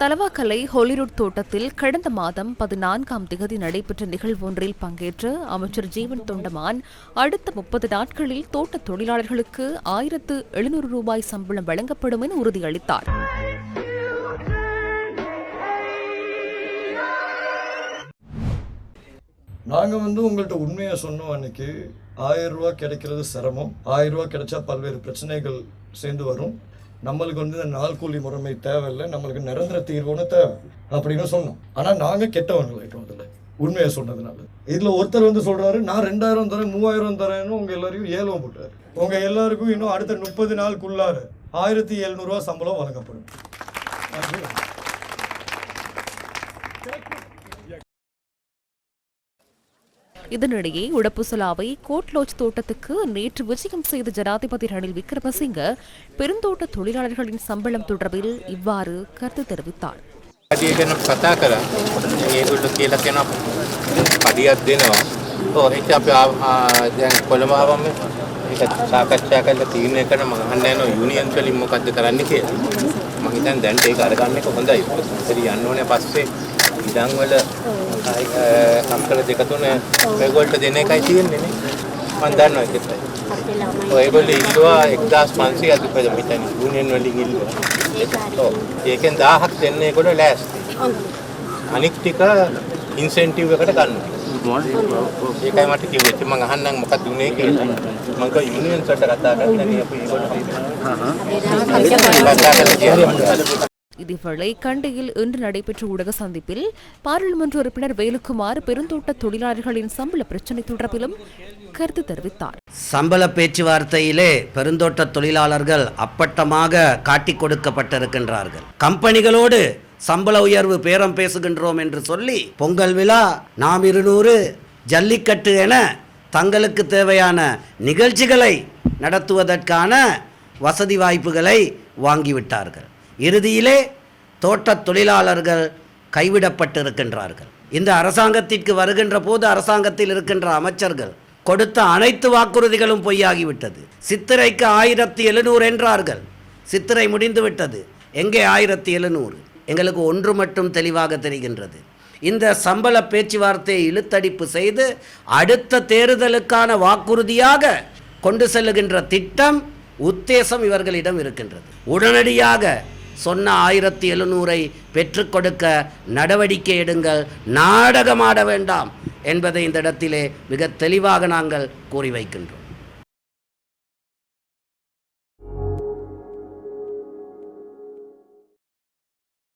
Talawakelle Hollywood தோட்டத்தில் கடந்த மாதம் பதினான்காம் திகதி நடைபெற்ற நிகழ்வொன்றில் பங்கேற்ற அமைச்சர் ஜீவன் தொண்டமான் அடுத்த முப்பது நாட்களில் தோட்ட தொழிலாளர்களுக்கு ஆயிரத்து எழுநூறு ரூபாய் சம்பளம் வழங்கப்படும் என உறுதியளித்தார். நாங்கள் வந்து உங்கள்கிட்ட உண்மையாக சொன்னோம் அன்னைக்கு. ஆயிரம் ரூபா கிடைக்கிறது சிரமம். ஆயிரம் ரூபா கிடைச்சா பல்வேறு பிரச்சனைகள் சேர்ந்து வரும். நம்மளுக்கு வந்து இந்த நாள் கூலி முறைமை தேவையில்லை நம்மளுக்கு நிரந்தர தீர்வுன்னு தேவை அப்படின்னு சொன்னோம். ஆனால் நாங்கள் கெட்டவங்களாயிட்டோம் அதில். உண்மையை சொன்னதுனால. இதில் ஒருத்தர் வந்து சொல்கிறாரு நான் ரெண்டாயிரம் தரேன் மூவாயிரம் தரேன்னு உங்கள் எல்லாரையும் ஏலம் போட்டார். உங்கள் எல்லாருக்கும் இன்னும் அடுத்த முப்பது நாளுக்குள்ளார ஆயிரத்தி எழுநூறுவா சம்பளம் வழங்கப்படும். நன்றி. இதனிடையே உடப்புசலாவை கோட்லோஜ் தோட்டத்துக்கு நேற்று விஜயம் செய்த ஜனாதிபதி ரணில் விக்ரமசிங்க பெருந்தோட்ட தொழிலாளர்களின் சம்பளம் தொடர்பில் இவ்வாறு கருத்து தெரிவித்தார் පදිය ගැන කතා කරා ඒගොල්ලෝ කියලා කෙනා පදියක් දෙනවා ඔව් ඒක අපි ආ- ආ- දැන් කොළඹ ආවම ඒක සාකච්ඡා කරලා තීරණය කරන මම අහන්න යනවා යුනියන් වලින් මොකද්ද කරන්න කියලා මම හිතන්නේ දැන් ඒක අරගන්න එක හොඳයි ඉතින් යන්න ඕනේ පස්සේ ඉඩම් වල අක්කර දෙක තුන මේගොල්ලන්ට දෙන එකයි තියෙන්නේ නේ. මම දන්නවා ඒකත් ඔය ඒගොල්ලෝ ඉල්ලුවා 1500ක් දුපද මෙතන යුනියන් වලින් ඉල්ලුවා. ඒකෙන් 1000ක් දෙන්න ඒගොල්ලෝ ලෑස්ති. අනික් ටික ඉන්සෙන්ටිව් එකට ගන්නවා. ඒකයි මට කිව්වේ. ඉතින් මම අහන්නම් මොකක්ද උනේ කියලා. මම කිව්වා යුනියන් වලට කතා කරලා නේ අපි ඒගොල්ලෝ කතා කරලා කියනවා இதேவேளை கண்டியில் இன்று நடைபெற்ற ஊடக சந்திப்பில் பாராளுமன்ற உறுப்பினர் வேலுக்குமார் பெருந்தோட்ட தொழிலாளர்களின் சம்பள பிரச்சினை தொடர்பிலும் கருத்து தெரிவித்தார். சம்பள பேச்சுவார்த்தையிலே பெருந்தோட்ட தொழிலாளர்கள் அப்பட்டமாக காட்டிக் கொடுக்கப்பட்டிருக்கின்றார்கள். கம்பெனிகளோடு சம்பள உயர்வு பேரம் பேசுகின்றோம் என்று சொல்லி பொங்கல் விழா நாம் இருநூறு ஜல்லிக்கட்டு என தங்களுக்கு தேவையான நிகழ்ச்சிகளை நடத்துவதற்கான வசதி வாய்ப்புகளை வாங்கிவிட்டார்கள். இறுதியிலே தோட்டத் தொழிலாளர்கள் கைவிடப்பட்டிருக்கின்றார்கள். இந்த அரசாங்கத்திற்கு வருகின்ற போது அரசாங்கத்தில் இருக்கின்ற அமைச்சர்கள் கொடுத்த அனைத்து வாக்குறுதிகளும் பொய்யாகிவிட்டது. சித்திரைக்கு ஆயிரத்தி எழுநூறு என்றார்கள். சித்திரை முடிந்துவிட்டது. எங்கே ஆயிரத்தி எழுநூறு? எங்களுக்கு ஒன்று மட்டும் தெளிவாக தெரிகின்றது. இந்த சம்பள பேச்சுவார்த்தையை இழுத்தடிப்பு செய்து அடுத்த தேர்தலுக்கான வாக்குறுதியாக கொண்டு செல்லுகின்ற திட்டம் உத்தேசம் இவர்களிடம் இருக்கின்றது. உடனடியாக சொன்ன ஆயிரத்தி எழுநூறை பெற்றுக்கொடுக்க நடவடிக்கை எடுங்கள். நாடகமாட வேண்டாம் என்பதை இந்த இடத்திலே மிக தெளிவாக நாங்கள் கூறி வைக்கின்றோம்.